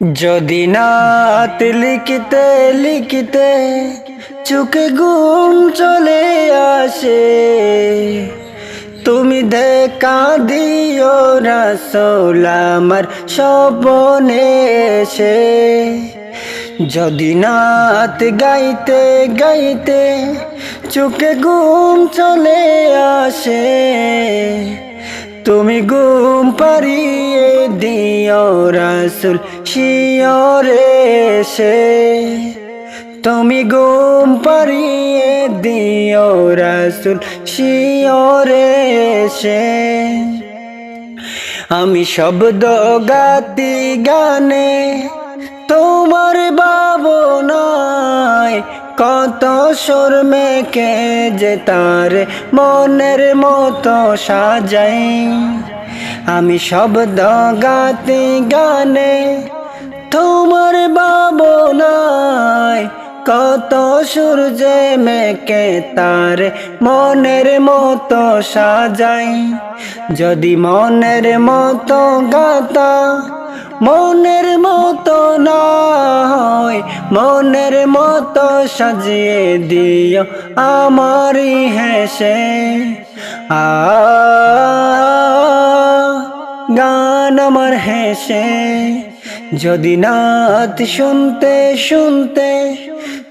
যদি নাত লিখিতে লিখিতে চুকে ঘুম চলে আসে, তুমি দেখা দিও রাসোল আমার স্বপনে এসে। যদি নাত গাইতে গাইতে চোখে ঘুম চলে আসে তুমি ঘুম পারিয়ে দিও রাসুল, শিয়রে সে তুমি ঘুম পারিয়ে দিও রাসুল, শিয়রে সে আমি শব্দ গাতি গানে, তোমার বাবনায় কত সুর মেকে যে তার মনের মতো সাজাই আমি শব্দ গাতে গানে, তোমার বাবনায় কত সূর্যে মেকে তার মনের মতো সাজাই যদি মনের মতো গাতা মনের মতো না হয় মনের মতো সাজিয়ে দিও আমারই হেসে। আ, গান আমার হেসে। যদি নাত শুনতে শুনতে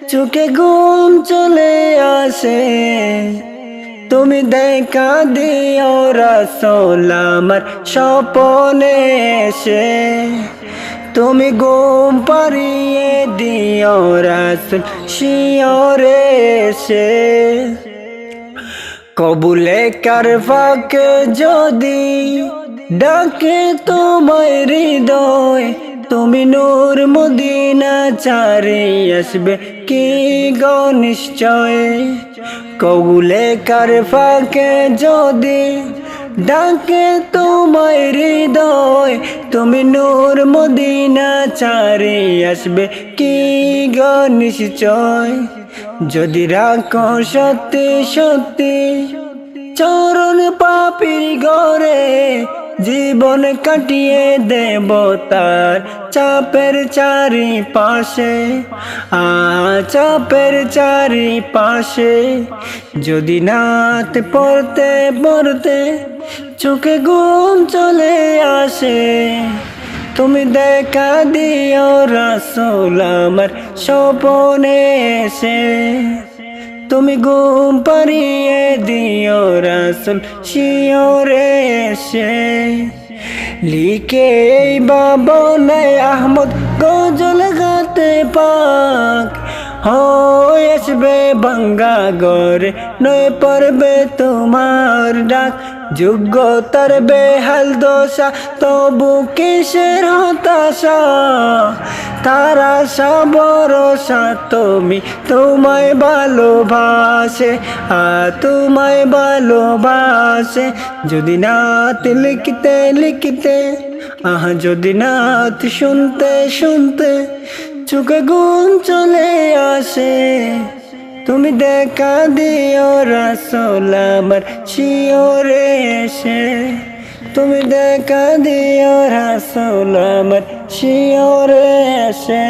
চোখে ঘুম চলে আসে তুমি দেখা দিও রসোল আমার স্বপনে তুমি ঘুম পারিয়ে দিও রসুল শিওরে এসে কবুলে কার যদি ডাকে তোমায় হৃদয় তুমি নূর মদিনা চারি আসবে কি গো নিশ্চয়? কবুলে কার ফাঁকে যদি ডাকে তোমায় হৃদয়, তুমি নূর মদিনা চারি আসবে কি গো নিশ্চয়? যদি রাখো সত্যি সত্যি চরণ পাপির গরে জীবন কাটিয়ে দেব তার চাপের চারি পাশে আ চাপের চারি পাশে যদি নাত পড়তে পড়তে চোখে ঘুম চলে আসে, তুমি দেখা দিও রাসোল আমার স্বপনে এসে। তুমি ঘুম পারিয়ে দিও রাসুল, শিওরে এসে। লিখে এই বাবনায় আহমদ গজল গাতে পাক। আসবে বাঙ্গা গরে নয় পড়বে তোমার ডাক। যোগ্যতার বেহাল দশা, তবু কিসের হতাশা? তারা ভরসা তুমি তোমায় ভালোবাসে আ তোমায় ভালোবাসে। যদি নাত লিখতে লিখতে, আহ, যদি নাত শুনতে শুনতে চোখে ঘুম চলে আসে, তুমি দেখা দিও রাসোল আমার শিওরে এসে। তুমি দেখা দিও রাসুল আমার শিওরে এসে